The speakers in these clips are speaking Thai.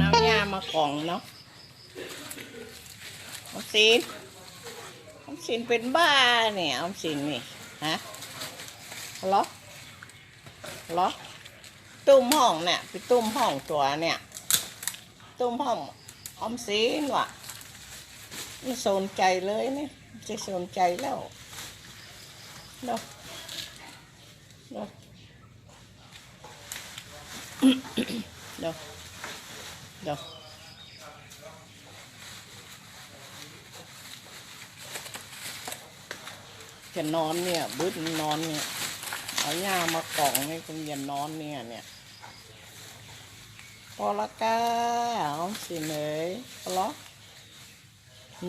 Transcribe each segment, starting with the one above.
น้ำยามากล่องเนาะออมสินออมสินเป็นบ้าเนี่ยออมสินนี่ฮะเหรอเหรอตุ้มห้องเนี่ยไปตุ้มห้องตัวเนี่ย ตุ้มห้องออมสินว่ะไม่สนใจเลยเนี่ยจะสนใจแล้วเนาะ เนาะเนาะเนาะจะนอนเนี่ยบึ้ดนอนเนี่ยเอาหญ้ามากล่องให้คุณอย่านอนเนี่ยเนี่ยพอละก้าเอาสิเนยพอละ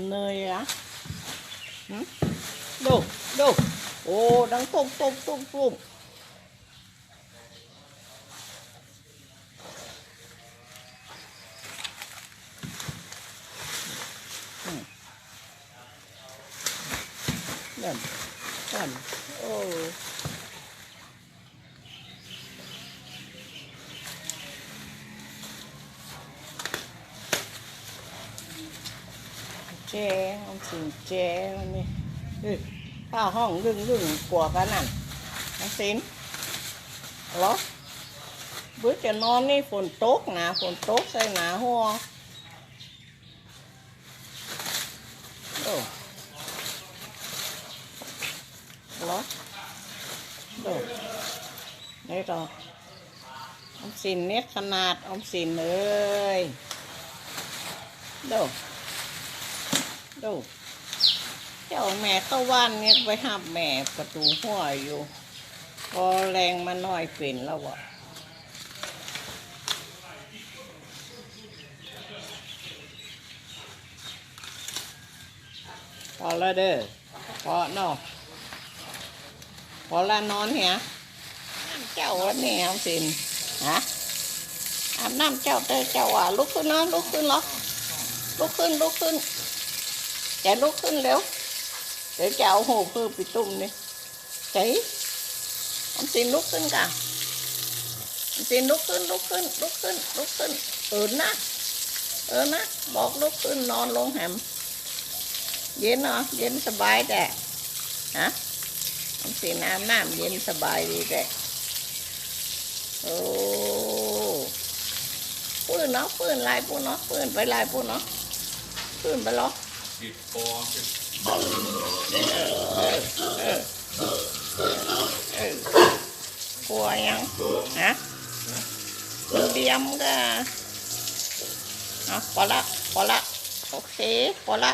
เนยอะหึดูดูโอ้ดังตุ้มตุ้มตุ้มตุ้ม นั่นนั่นโอ้เจ๊ห้องสินเจ๊นี่เฮ้ยข้าห้องลึ่งลึ่งกลัวกันนั่นห้องสินเหรอเบื่อจะนอนนี่ฝนตกหนาฝนตกใส่หนาหัวโอ้ เหรอ ดูนี่ต่อออมสินเนี่ยขนาดอมสินเลยดูดูเจ้าแม่ตะวันเนี่ยไปหับแม่ประตูห้วยอยู่พอแรงมาหน่อยเป็นแล้วอะพอแล้วเด้อพอเนาะ ละนอนเหียน้ำเจ้าวันนี้เอาสินฮะอาบน้ำเจ้าเตอเจ้าอะลุกขึ้นนะลุกขึ้นหรอลุกขึ้นลุกขึ้นจะลุกขึ้นเร็วเดี๋ยวจะเอาหูพื้นไปตุ่มนี่ใจเอาสินลุกขึ้นกันเอาสินลุกขึ้นลุกขึ้นลุกขึ้นลุกขึ้นเออนะเออนะบอกลุกขึ้นนอนลงแหมเย็นเนาะเย็นสบายแต่ฮะ มันสีน้ำน้ำเย็นสบายดีแต่โอ้ปืนเนาะปืนลายปูเนาะปืนไปลายปูเนาะปืนไปหรอติดคอเป็นเออกลัวยังฮะเตรียมก็เอาพอละพอละโอเคพอละ